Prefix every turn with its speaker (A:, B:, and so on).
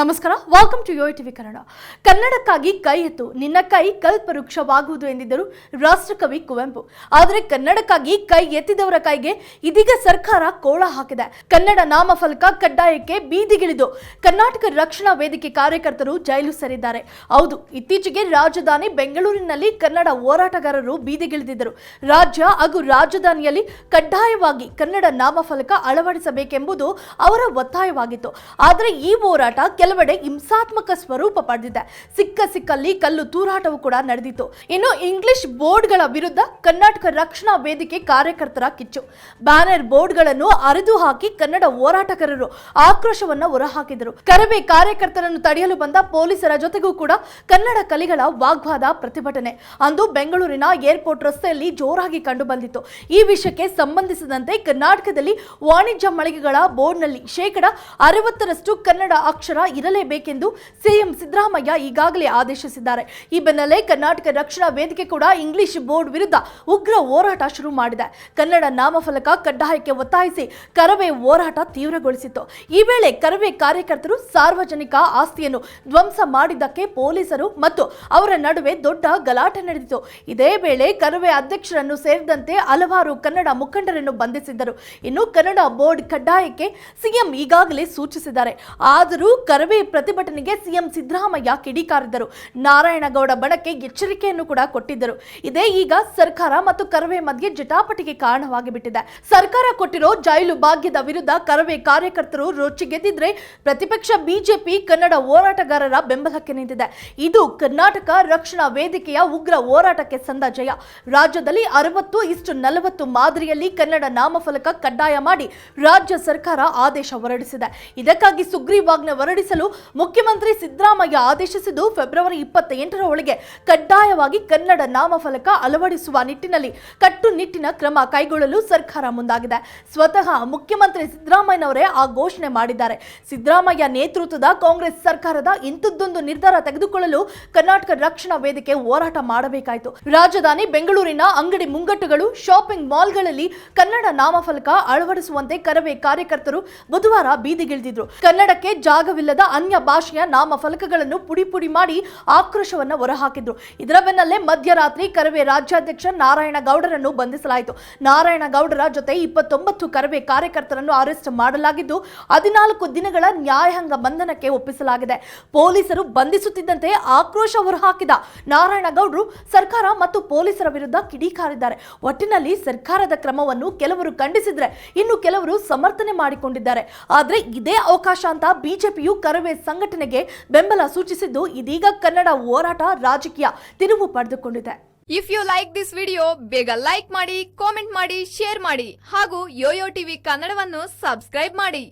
A: ನಮಸ್ಕಾರ welcome to Yo TV Kannada ಕನ್ನಡಕ್ಕಾಗಿ ಕೈ ಎತ್ತು, ನಿನ್ನ ಕೈ ಕಲ್ಪವೃಕ್ಷವಾಗುವುದು ಎಂದಿದ್ದರು ರಾಷ್ಟ್ರಕವಿ ಕುವೆಂಪು. ಆದರೆ ಕನ್ನಡಕ್ಕಾಗಿ ಕೈ ಎತ್ತಿದವರ ಕೈಗೆ ಇದೀಗ ಸರ್ಕಾರ ಕೋಳ ಹಾಕಿದೆ. ಕನ್ನಡ ನಾಮಫಲಕ ಕಡ್ಡಾಯಕ್ಕೆ ಬೀದಿಗಿಳಿದು ಕರ್ನಾಟಕ ರಕ್ಷಣಾ ವೇದಿಕೆ ಕಾರ್ಯಕರ್ತರು ಜೈಲು ಸೇರಿದ್ದಾರೆ. ಹೌದು, ಇತ್ತೀಚೆಗೆ ರಾಜಧಾನಿ ಬೆಂಗಳೂರಿನಲ್ಲಿ ಕನ್ನಡ ಹೋರಾಟಗಾರರು ಬೀದಿಗಿಳಿದಿದ್ದರು. ರಾಜ್ಯ ಹಾಗೂ ರಾಜಧಾನಿಯಲ್ಲಿ ಕಡ್ಡಾಯವಾಗಿ ಕನ್ನಡ ನಾಮಫಲಕ ಅಳವಡಿಸಬೇಕೆಂಬುದು ಅವರ ಒತ್ತಾಯವಾಗಿತ್ತು. ಆದರೆ ಈ ಹೋರಾಟ ಕೆಲವೆಡೆ ಹಿಂಸಾತ್ಮಕ ಸ್ವರೂಪ ಪಡೆದಿದೆ. ಸಿಕ್ಕ ಸಿಕ್ಕಲ್ಲಿ ಕಲ್ಲು ತೂರಾಟವು ಕೂಡ ನಡೆದಿತ್ತು. ಇನ್ನು ಇಂಗ್ಲಿಷ್ ಬೋರ್ಡ್ಗಳ ವಿರುದ್ಧ ಕರ್ನಾಟಕ ರಕ್ಷಣಾ ವೇದಿಕೆ ಕಾರ್ಯಕರ್ತರ ಕಿಚ್ಚು. ಬ್ಯಾನರ್ ಬೋರ್ಡ್ಗಳನ್ನು ಅರೆದು ಹಾಕಿ ಕನ್ನಡ ಹೋರಾಟಗಾರರು ಆಕ್ರೋಶವನ್ನ ಹೊರಹಾಕಿದರು. ಕರವೇ ಕಾರ್ಯಕರ್ತರನ್ನು ತಡೆಯಲು ಬಂದ ಪೊಲೀಸರ ಜೊತೆಗೂ ಕೂಡ ಕನ್ನಡ ಕಲಿಗಳ ವಾಗ್ವಾದ ಪ್ರತಿಭಟನೆ. ಅಂದು ಬೆಂಗಳೂರಿನ ಏರ್ಪೋರ್ಟ್ ರಸ್ತೆಯಲ್ಲಿ ಜೋರಾಗಿ ಕಂಡುಬಂದಿತ್ತು. ಈ ವಿಷಯಕ್ಕೆ ಸಂಬಂಧಿಸಿದಂತೆ ಕರ್ನಾಟಕದಲ್ಲಿ ವಾಣಿಜ್ಯ ಮಳಿಗೆಗಳ ಬೋರ್ಡ್ನಲ್ಲಿ ಶೇಕಡ ಅರವತ್ತರಷ್ಟು ಕನ್ನಡ ಅಕ್ಷರ ಇರಲೇಬೇಕೆಂದು ಸಿಎಂ ಸಿದ್ದರಾಮಯ್ಯ ಈಗಾಗಲೇ ಆದೇಶಿಸಿದ್ದಾರೆ. ಈ ಬೆನ್ನಲ್ಲೇ ಕರ್ನಾಟಕ ರಕ್ಷಣಾ ವೇದಿಕೆ ಕೂಡ ಇಂಗ್ಲಿಷ್ ಬೋರ್ಡ್ ವಿರುದ್ಧ ಉಗ್ರ ಹೋರಾಟ ಶುರು ಮಾಡಿದೆ. ಕನ್ನಡ ನಾಮಫಲಕ ಕಡ್ಡಾಯಕ್ಕೆ ಒತ್ತಾಯಿಸಿ ಕರವೇ ಹೋರಾಟ ತೀವ್ರಗೊಳಿಸಿತ್ತು. ಈ ವೇಳೆ ಕರವೇ ಕಾರ್ಯಕರ್ತರು ಸಾರ್ವಜನಿಕ ಆಸ್ತಿಯನ್ನು ಧ್ವಂಸ ಮಾಡಿದ್ದಕ್ಕೆ ಪೊಲೀಸರು ಮತ್ತು ಅವರ ನಡುವೆ ದೊಡ್ಡ ಗಲಾಟೆ ನಡೆದಿತು ಇದೇ ವೇಳೆ ಕರವೇ ಅಧ್ಯಕ್ಷರನ್ನು ಸೇರಿದಂತೆ ಹಲವಾರು ಕನ್ನಡ ಮುಖಂಡರನ್ನು ಬಂಧಿಸಿದ್ದರು. ಇನ್ನು ಕನ್ನಡ ಬೋರ್ಡ್ ಕಡ್ಡಾಯಕ್ಕೆ ಸಿಎಂ ಈಗಾಗಲೇ ಸೂಚಿಸಿದ್ದಾರೆ. ಆದರೂ ಕರವೇ ಪ್ರತಿಭಟನೆಗೆ ಸಿಎಂ ಸಿದ್ದರಾಮಯ್ಯ ಕಿಡಿಕಾರಿದರು. ನಾರಾಯಣಗೌಡ ಬಣಕ್ಕೆ ಎಚ್ಚರಿಕೆಯನ್ನು ಕೂಡ ಕೊಟ್ಟಿದ್ದರು. ಇದೇ ಈಗ ಸರ್ಕಾರ ಮತ್ತು ಕರವೇ ಮಧ್ಯೆ ಜಟಾಪಟಿಗೆ ಕಾರಣವಾಗಿ ಬಿಟ್ಟಿದೆ ಸರ್ಕಾರ ಕೊಟ್ಟಿರೋ ಜೈಲು ಭಾಗ್ಯದ ವಿರುದ್ಧ ಕರವೇ ಕಾರ್ಯಕರ್ತರು ರೊಚ್ಚಿಗೆದ್ದಿದ್ರೆ ಪ್ರತಿಪಕ್ಷ ಬಿಜೆಪಿ ಕನ್ನಡ ಹೋರಾಟಗಾರರ ಬೆಂಬಲಕ್ಕೆ ನಿಂತಿದೆ. ಇದು ಕರ್ನಾಟಕ ರಕ್ಷಣಾ ವೇದಿಕೆಯ ಉಗ್ರ ಹೋರಾಟಕ್ಕೆ ಸಂದ ಜಯ. ರಾಜ್ಯದಲ್ಲಿ ಅರವತ್ತು ಇಷ್ಟು ನಲವತ್ತು ಮಾದರಿಯಲ್ಲಿ ಕನ್ನಡ ನಾಮಫಲಕ ಕಡ್ಡಾಯ ಮಾಡಿ ರಾಜ್ಯ ಸರ್ಕಾರ ಆದೇಶ ಹೊರಡಿಸಿದೆ. ಇದಕ್ಕಾಗಿ ಸುಗ್ರೀವಾಜ್ಞೆ ಹೊರಡಿಸಲು ಮುಖ್ಯಮಂತ್ರಿ ಸಿದ್ದರಾಮಯ್ಯ ಆದೇಶಿಸಿದ್ದು ಫೆಬ್ರವರಿ ಇಪ್ಪತ್ತೆಂಟರ ಒಳಗೆ ಕಡ್ಡಾಯವಾಗಿ ಕನ್ನಡ ನಾಮಫಲಕ ಅಳವಡಿಸುವ ನಿಟ್ಟಿನಲ್ಲಿ ಕಟ್ಟುನಿಟ್ಟಿನ ಕ್ರಮ ಕೈಗೊಳ್ಳಲು ಸರ್ಕಾರ ಮುಂದಾಗಿದೆ. ಸ್ವತಃ ಮುಖ್ಯಮಂತ್ರಿ ಸಿದ್ದರಾಮಯ್ಯನವರೇ ಆ ಘೋಷಣೆ ಮಾಡಿದ್ದಾರೆ. ಸಿದ್ದರಾಮಯ್ಯ ನೇತೃತ್ವದ ಕಾಂಗ್ರೆಸ್ ಸರ್ಕಾರದ ಇಂಥದ್ದೊಂದು ನಿರ್ಧಾರ ತೆಗೆದುಕೊಳ್ಳಲು ಕರ್ನಾಟಕ ರಕ್ಷಣಾ ವೇದಿಕೆ ಹೋರಾಟ ಮಾಡಬೇಕಾಯಿತು. ರಾಜಧಾನಿ ಬೆಂಗಳೂರಿನ ಅಂಗಡಿ ಮುಂಗಟ್ಟುಗಳು, ಶಾಪಿಂಗ್ ಮಾಲ್ಗಳಲ್ಲಿ ಕನ್ನಡ ನಾಮಫಲಕ ಅಳವಡಿಸುವಂತೆ ಕರವೇ ಕಾರ್ಯಕರ್ತರು ಬುಧವಾರ ಬೀದಿಗಿಳಿದಿದ್ರು. ಕನ್ನಡಕ್ಕೆ ಜಾಗವಿಲ್ಲದ ಅನ್ಯ ಭಾಷೆಯ ನಾಮಫಲಕಗಳನ್ನು ಪುಡಿ ಪುಡಿ ಮಾಡಿ ಆಕ್ರೋಶವನ್ನು ಹೊರಹಾಕಿದ್ರು. ಇದರ ಬೆನ್ನಲ್ಲೇ ಮಧ್ಯರಾತ್ರಿ ಕರವೇ ರಾಜ್ಯಾಧ್ಯಕ್ಷ ನಾರಾಯಣಗೌಡರನ್ನು ಬಂಧಿಸಲಾಯಿತು. ನಾರಾಯಣ ಗೌಡರ ಜೊತೆ ಇಪ್ಪತ್ತೊಂಬತ್ತು ಕರವೇ ಕಾರ್ಯಕರ್ತರನ್ನು ಅರೆಸ್ಟ್ ಮಾಡಲಾಗಿದ್ದು, ಹದಿನಾಲ್ಕು ದಿನಗಳ ನ್ಯಾಯಾಂಗ ಬಂಧನಕ್ಕೆ ಒಪ್ಪಿಸಲಾಗಿದೆ. ಪೊಲೀಸರು ಬಂಧಿಸುತ್ತಿದ್ದಂತೆ ಆಕ್ರೋಶ ಹೊರಹಾಕಿದ ನಾರಾಯಣ ಗೌಡರು ಸರ್ಕಾರ ಮತ್ತು ಪೊಲೀಸರ ವಿರುದ್ಧ ಕಿಡಿಕಾರಿದ್ದಾರೆ. ಒಟ್ಟಿನಲ್ಲಿ ಸರ್ಕಾರದ ಕ್ರಮವನ್ನು ಕೆಲವರು ಖಂಡಿಸಿದ್ರೆ ಇನ್ನು ಕೆಲವರು ಸಮರ್ಥನೆ ಮಾಡಿಕೊಂಡಿದ್ದಾರೆ. ಆದರೆ ಇದೇ ಅವಕಾಶ ಅಂತ ಬಿಜೆಪಿಯು ಕರವೇ ಸಂಘಟನೆಗೆ ಬೆಂಬಲ ಸೂಚಿಸಿದ್ದು ಇದೀಗ ಕನ್ನಡ ಹೋರಾಟ ರಾಜಕೀಯ ತಿರುವು ಪಡೆದುಕೊಂಡಿದೆ.
B: If you like this video ಬೇಗ ಲೈಕ್ ಮಾಡಿ ಕಾಮೆಂಟ್ ಮಾಡಿ ಶೇರ್ ಮಾಡಿ ಹಾಗೂ ಯೋಯೋ ಟಿವಿ ಕನ್ನಡವನ್ನು ಸಬ್ಸ್ಕ್ರೈಬ್ ಮಾಡಿ.